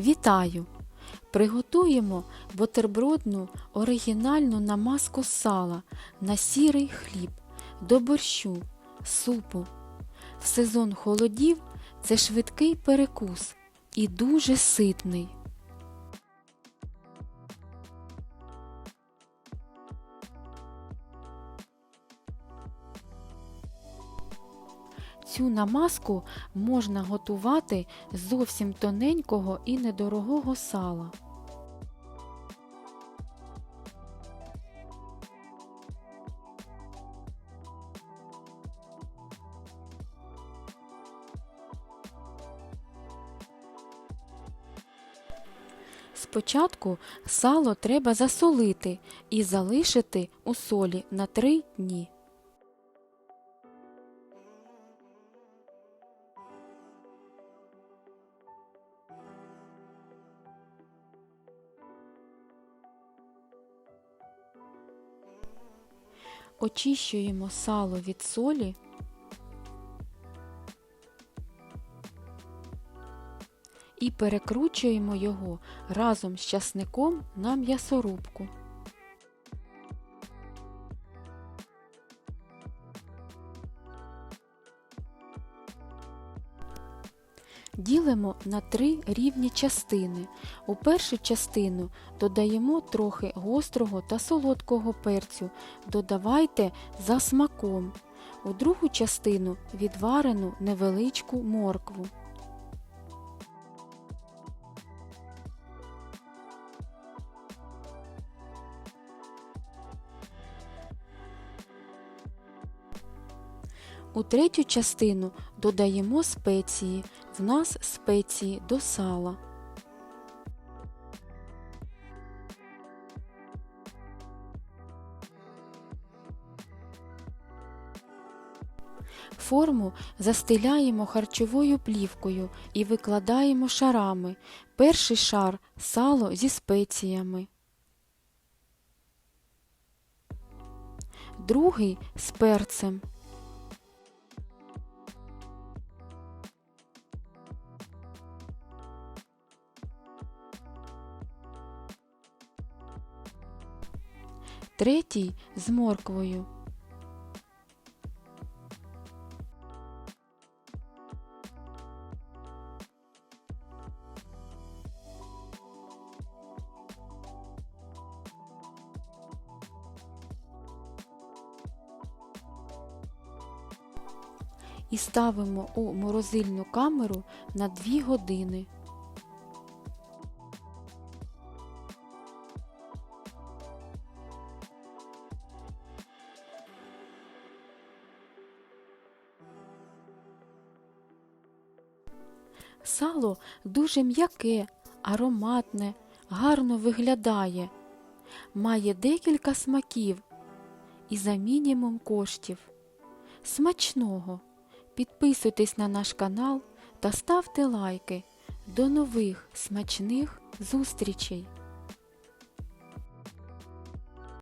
Вітаю! Приготуємо бутербродну оригінальну намазку сала на сірий хліб, до борщу, супу. В сезон холодів це швидкий перекус і дуже ситний. Цю намазку можна готувати зовсім тоненького і недорогого сала. Спочатку сало треба засолити і залишити у солі на 3 дні. Очищуємо сало від солі. І перекручуємо його разом з часником на м'ясорубку. Ділимо на три рівні частини. У першу частину додаємо трохи гострого та солодкого перцю. Додавайте за смаком. У другу частину відварену невеличку моркву. У третю частину додаємо спеції. В нас спеції до сала. Форму застеляємо харчовою плівкою і викладаємо шарами. Перший шар сало зі спеціями. Другий з перцем. Третій з морквою. І ставимо у морозильну камеру на 2 години. Сало дуже м'яке, ароматне, гарно виглядає, має декілька смаків і за мінімум коштів. Смачного! Підписуйтесь на наш канал та ставте лайки. До нових смачних зустрічей!